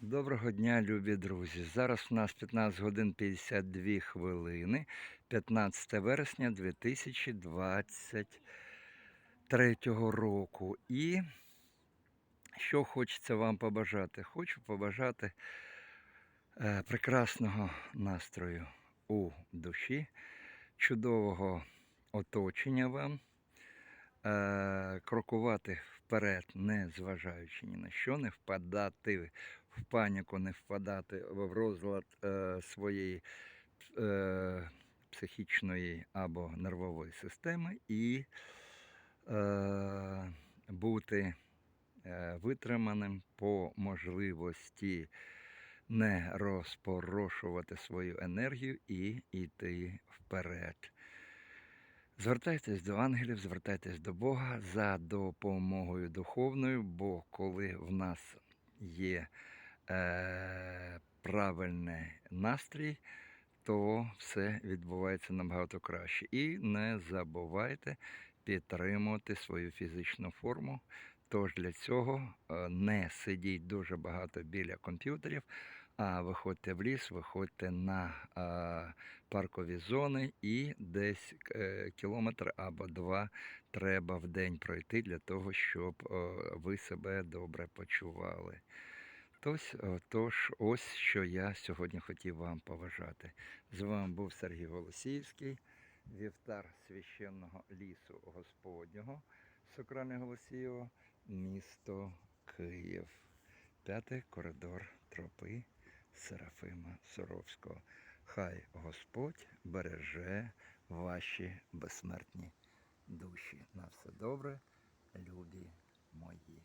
Доброго дня, любі друзі. Зараз у нас 15 годин 52 хвилини, 15 вересня 2023 року. І що хочеться вам побажати? Хочу побажати е, прекрасного настрою у душі, чудового оточення вам, е, крокувати вперед, не зважаючи ні на що, не впадати в паніку, не впадати в розлад е, своєї е, психічної або нервової системи і е, бути е, витриманим по можливості не розпорошувати свою енергію і йти вперед. Звертайтесь до ангелів, звертайтесь до Бога за допомогою духовною, бо коли в нас є е, правильний настрій, то все відбувається набагато краще. І не забувайте підтримувати свою фізичну форму. Тож для цього е, не сидіть дуже багато біля комп'ютерів, а виходьте в ліс, виходьте на е, паркові зони і десь е, кілометр або два треба в день пройти для того, щоб ви себе добре почували. Тож, е, тож, ось що я сьогодні хотів вам поважати. З вами був Сергій Голосіївський, вівтар священного лісу Господнього, Сокране Голосієво, місто Київ. П'ятий коридор тропи Серафима Суровського. Хай Господь береже ваші безсмертні душі. На все добре, любі мої.